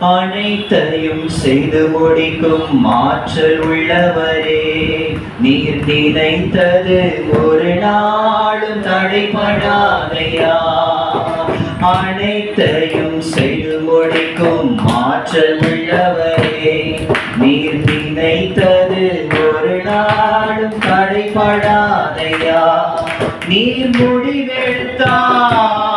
அனைத்தையும் செய்து முடிக்கும் மாற்றல் உள்ளவரே. நீர் நினைத்தது ஒரு நாளும் தடைபடாதையா? அனைத்தையும் செய்து முடிக்கும் மாற்றல் உள்ளவரே. நீர் நினைத்தது ஒரு நாளும் தடைபடாதையா? நீர் முடிவெடுத்தார்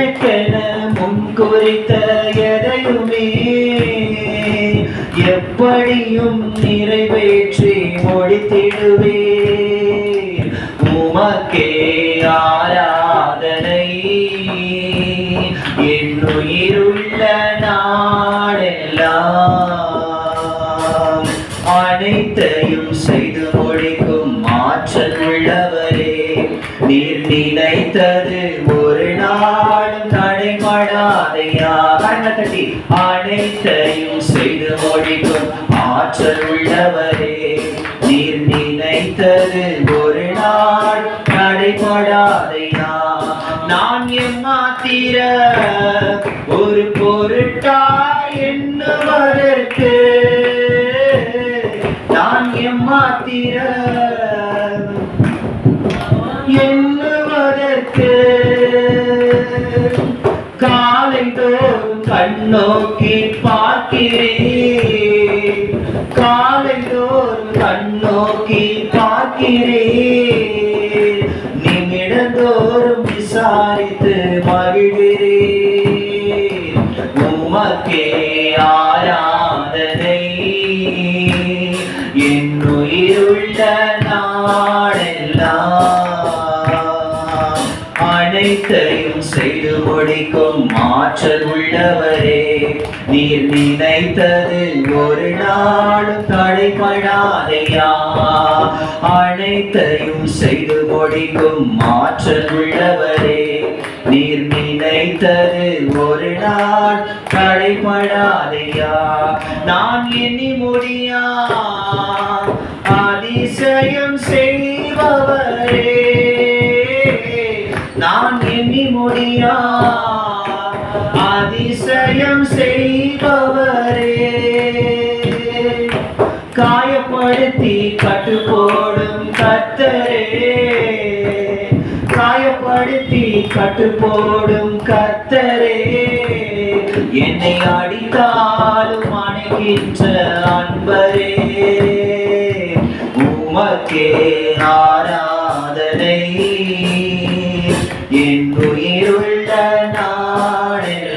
எனக்கென முன் குறித்த எதையுமே. எப்படியும் நிறைவேற்றி முடித்திடுவே உமக்கே ஆராதனை. என்னுயிருள்ள நாடெல்லாம் அனைத்தையும் செய்து முடிக்கும் ஆற்றல் உள்ளவரே. நீர் நினைத்தது அனைத்தையும் செய்து முடிக்கும் ஆற்றல் உள்ளவரே. நீர் நினைத்தது ஒரு நாள் தடைபடாதையா நான். எம்மாத்திர தோறும் கண்ணோக்கி பார்க்கிறேன். காலை தோறும் கண்ணோக்கி பார்க்கிறேன். செய்து முடிக்கும் ஆற்றல் உள்ளவரே. நீர் நினைத்தது ஒரு நாளும் தடைபடாதையா? அனைத்தையும் செய்து முடிக்கும் ஆற்றல் உள்ளவரே. நீர் நினைத்தது ஒரு நாள் தடைபடாதையா? நான் எண்ணி முடியா? அதிசயம் செய் நான் எண்ணி முடியா? அதிசயம் செய்பவரே. காயப்படுத்தி கட்டு போடும் கத்தரே காயப்படுத்தி கட்டு போடும் கத்தரே என்னை அடித்தாலும் அணைகின்ற அன்பரே. உமக்கே ஆரா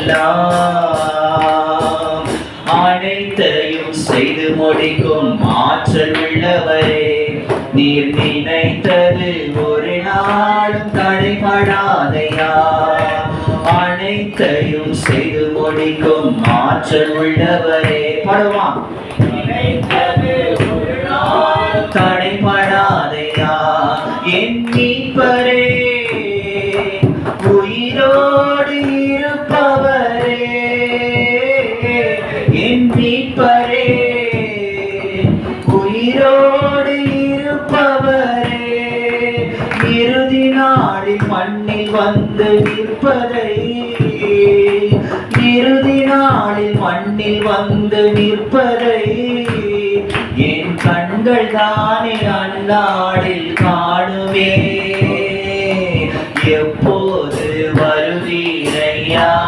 நாடெல்லாம் அனைத்தையும் செய்து முடிக்கும் ஆற்றல் உள்ளவரே நீர் நினைத்தது ஒரு நாளும் தடைபடாதையா? அனைத்தையும் செய்து முடிக்கும் ஆற்றல் உள்ளவரே படுவா தடைபடாதையா? என் உயிரோடு இருப்பவரே. இறுதி நாளில் மண்ணில் வந்து நிற்பதை. இறுதி நாளில் மண்ணில் வந்து நிற்பதை. என் கண்கள் தானே அந்நாளில் காணுமே. எப்போது வருவீரையா?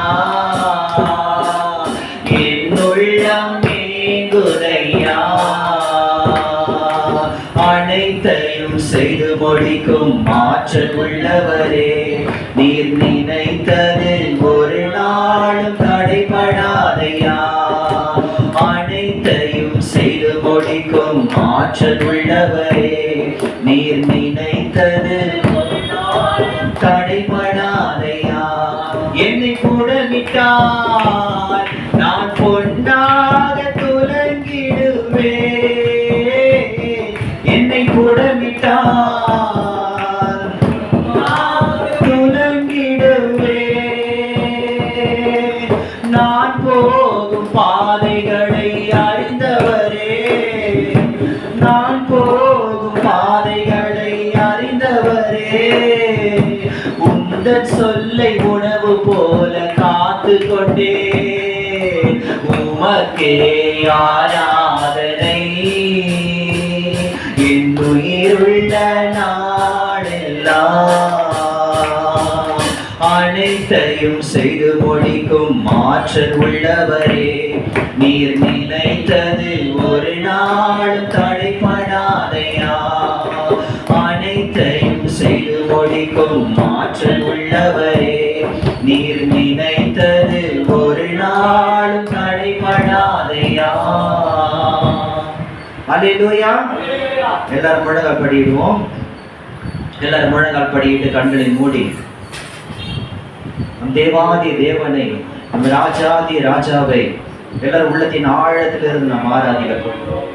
முடிக்கும் ஆற்றல் உள்ளவரே நீர் நினைத்ததில் ஒரு நாளும் தடைபடாதையா? அனைத்தையும் செய்து முடிக்கும் ஆற்றல் உள்ளவரே நீர் நினைத்ததில் நான் போகும் பாதைகளை அறிந்தவரே. நான் போகும் பாதைகளை அறிந்தவரே. உந்தன் சொல்லை உணவு போல காத்து கொண்டே உமக்கே ஆராதனை. என்னுயிருள்ள நாடெல்லாம் அனைத்தையும் செய்து முடிக்கும் மாற்றல் உள்ளவரே. நீர் நினைத்ததில் ஒரு நாள் தடைப்படாதையா அனைத்தையும் செய்து முடிக்கும் மாற்றல் உள்ளவரே. நீர் நினைத்ததில் ஒரு நாள் தடைப்படாதையா அல்லேலூயா. எல்லாரும் முழங்கால் படியிடுவோம். எல்லாரும் முழங்கால் படியிட்டு கண்களை மூடி. நம் தேவாதி தேவனை நம் ராஜாதி ராஜாவை எல்லாரும் உள்ளத்தின் ஆழத்திலிருந்து நாம் ஆராதிக்கிறோம்